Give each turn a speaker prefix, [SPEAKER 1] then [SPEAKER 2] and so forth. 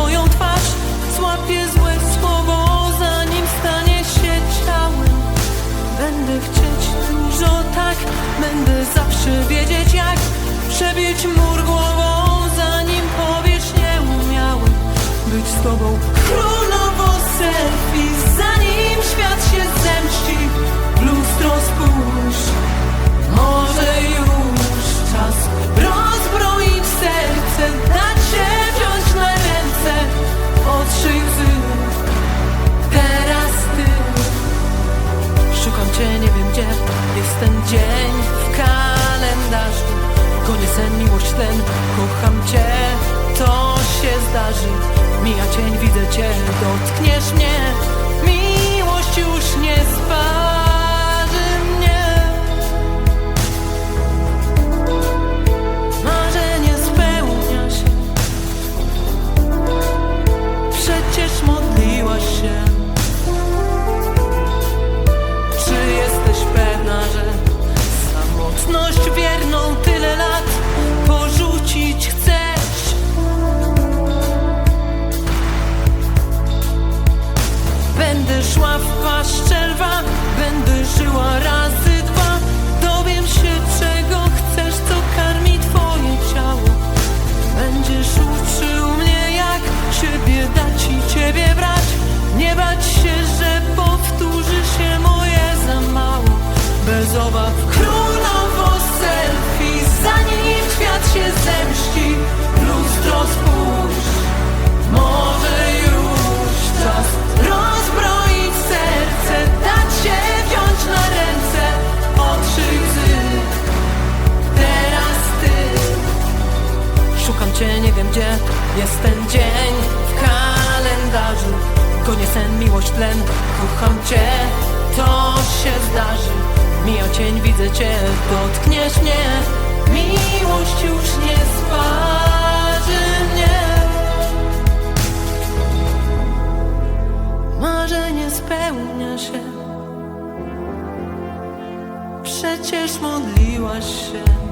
[SPEAKER 1] 所有团 Cię, nie wiem gdzie. Jest ten dzień w kalendarzu. Gonię sen, miłość, ten Kocham cię, to się zdarzy. Mija cień, widzę cię, dotkniesz mnie szła w paszczę lwa, będę żyła razy dwa. Dowiem się, czego chcesz, co karmi twoje ciało. Będziesz uczył mnie, jak ciebie dać i ciebie brać. Nie bać się, że powtórzy się moje za mało. Bez obaw królowo selfie, zanim świat się zemści. Jest ten dzień w kalendarzu. Konie sen, miłość, tlen. Kocham Cię, to się zdarzy. Mija cień, widzę Cię, dotkniesz mnie. Miłość już nie sparzy mnie. Marzenie spełnia się. Przecież modliłaś się.